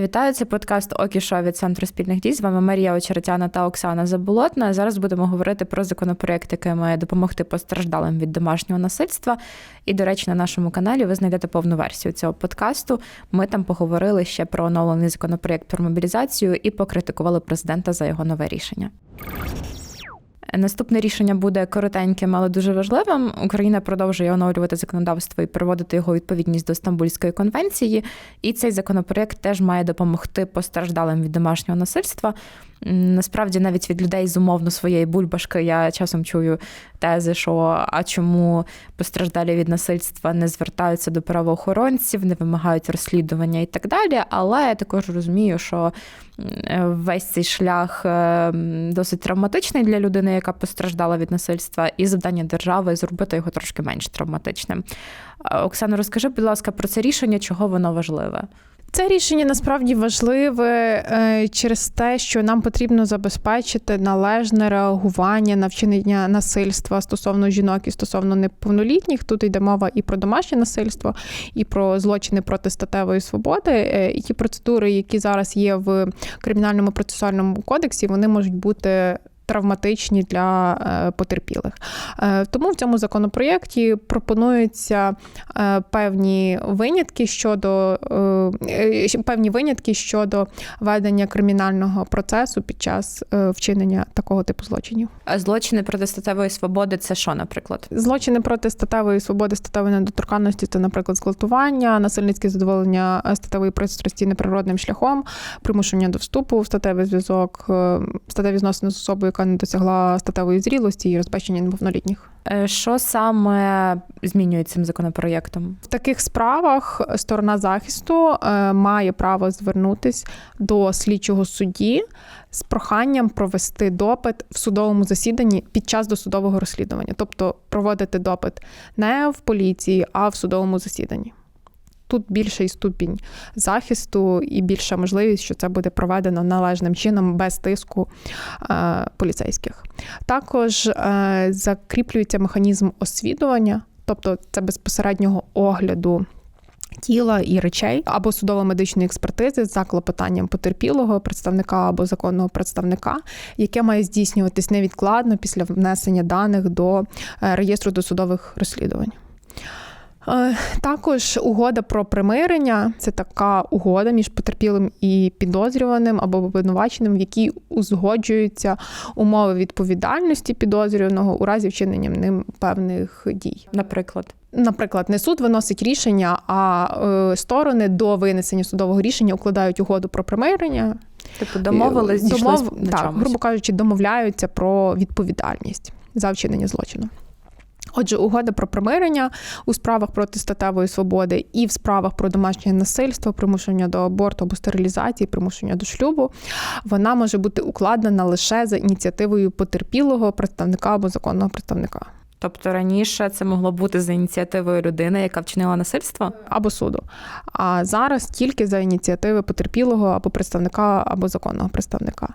Вітаю, це подкаст Окішо від Центру спільних дій. З вами Марія Очеретяна та Оксана Заболотна. Зараз будемо говорити про законопроект, який має допомогти постраждалим від домашнього насильства. І, до речі, на нашому каналі ви знайдете повну версію цього подкасту. Ми там поговорили ще про оновлений законопроект про мобілізацію і покритикували президента за його нове рішення. Наступне рішення буде коротеньким, але дуже важливим. Україна продовжує оновлювати законодавство і приводити його відповідність до Стамбульської конвенції. І цей законопроект теж має допомогти постраждалим від домашнього насильства. Насправді, навіть від людей з умовно своєї бульбашки я часом чую тези, що а чому постраждалі від насильства не звертаються до правоохоронців, не вимагають розслідування і так далі. Але я також розумію, що весь цей шлях е, досить травматичний для людини, яка постраждала від насильства, і завдання держави зробити його трошки менш травматичним. Оксана, розкажи, будь ласка, про це рішення, чого воно важливе. Це рішення насправді важливе е, через те, що нам потрібно забезпечити належне реагування на вчинення насильства стосовно жінок і стосовно неповнолітніх. Тут йде мова і про домашнє насильство, і про злочини проти статевої свободи. Е, і ті процедури, які зараз є в кримінальному процесуальному кодексі, вони можуть бути травматичні для е, потерпілих. Е, тому в цьому законопроєкті пропонуються е, певні винятки щодо певні винятки щодо ведення кримінального процесу під час вчинення такого типу злочинів. А злочини проти статевої свободи це що, наприклад? Злочини проти статевої свободи, статевої недоторканності це, наприклад, зґвалтування, насильницьке задоволення статевої пристрасті неприродним шляхом, примушення до вступу в статевий зв'язок, статеві зносини з особою яка не досягла статевої зрілості і розбещення неповнолітніх. Е, що саме змінює цим законопроєктом? В таких справах сторона захисту е, має право звернутись до слідчого судді з проханням провести допит в судовому засіданні під час досудового розслідування, тобто проводити допит не в поліції, а в судовому засіданні тут більший ступінь захисту і більша можливість, що це буде проведено належним чином без тиску е, поліцейських. Також е, закріплюється механізм освідування, тобто це безпосереднього огляду. Тіла і речей або судово-медичної експертизи за клопотанням потерпілого представника або законного представника, яке має здійснюватись невідкладно після внесення даних до е, реєстру досудових розслідувань. Е, також угода про примирення це така угода між потерпілим і підозрюваним або обвинуваченим, в якій узгоджуються умови відповідальності підозрюваного у разі вчинення ним певних дій. Наприклад. Наприклад, не суд виносить рішення, а е, сторони до винесення судового рішення укладають угоду про примирення. Типу домовились, Домов... на так, чомусь. грубо кажучи, домовляються про відповідальність за вчинення злочину. Отже, угода про примирення у справах проти статевої свободи і в справах про домашнє насильство, примушення до аборту або стерилізації, примушення до шлюбу, вона може бути укладена лише за ініціативою потерпілого представника або законного представника. Тобто раніше це могло бути за ініціативою людини, яка вчинила насильство або суду. А зараз тільки за ініціативи потерпілого або представника або законного представника.